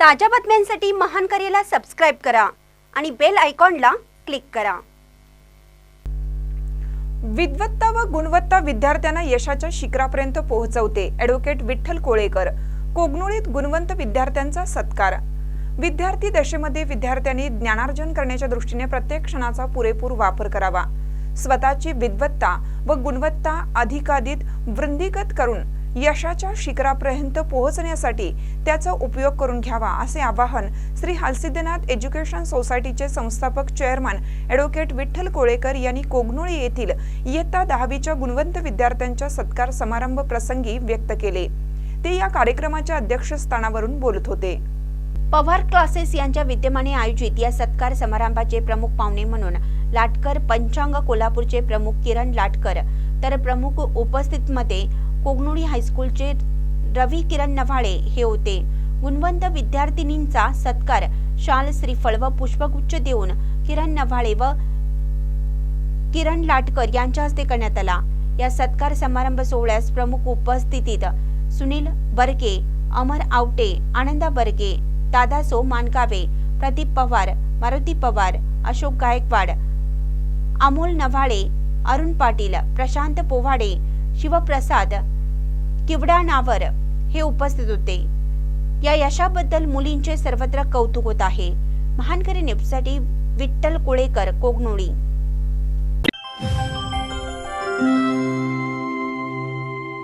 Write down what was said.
ताज्या बातम्यांसाठी महान करेला सबस्क्राईब करा आणि बेल आयकॉनला क्लिक करा. विद्वत्ता व गुणवत्ता विद्यार्थ्यांना यशाच्या शिखरापर्यंत पोहोचवते ॲडव्होकेट विठ्ठल कोळेकर. कोगनोळीत गुणवंत विद्यार्थ्यांचा सत्कार. विद्यार्थी दशेमध्ये विद्यार्थ्यांनी ज्ञानार्जन करण्याच्या दृष्टीने प्रत्येक क्षणाचा पुरेपूर वापर करावा. स्वतःची विद्वत्ता व गुणवत्ता अधिकाधिक वृंदीगत करून यशाच्या शिखरापर्यंत पोहोचण्यासाठी त्याचा उपयोग करून घ्यावा असे आवाहन श्री हलसिद्धनाथ एज्युकेशन सोसायटीचे संस्थापक चेअरमन ॲडव्होकेट विठ्ठल कोळेकर यांनी कोगनोळी येथील इयत्ता दहावीच्या गुणवंत विद्यार्थ्यांच्या सत्कार समारंभ प्रसंगी व्यक्त केले. ते या कार्यक्रमाच्या अध्यक्षस्थानावरून बोलत होते. पवार क्लासेस यांच्या विद्यमाने आयोजित या सत्कार समारंभाचे प्रमुख पाहुणे म्हणून लाटकर पंचांग कोल्हापूरचे प्रमुख किरण लाटकर तर प्रमुख उपस्थितीमध्ये कोगनोळी हायस्कूलचे रवी किरण नव्हाळे हे होते. गुणवंत विद्यार्थिनींचा सत्कार शाल श्रीफळ व पुष्पगुच्छ देऊन किरण नव्हाळे व किरण लाटकर यांच्या हस्ते करण्यात आला. या सत्कार समारंभ सोहळ्यास प्रमुख उपस्थितीत सुनील बरके अमर आवटे आनंदा बर्गे दादासो मानकावे प्रदीप पवार मारुती पवार अशोक गायकवाड अमोल नव्हाळे अरुण पाटील प्रशांत पोवाडे शिवप्रसाद किवडा नावर हे उपस्थित होते. या यशाबद्दल मुलींचे सर्वत्र कौतुक होत आहे. महानकरी न्यूजसाठी विठ्ठल कोळेकर कोगनोळी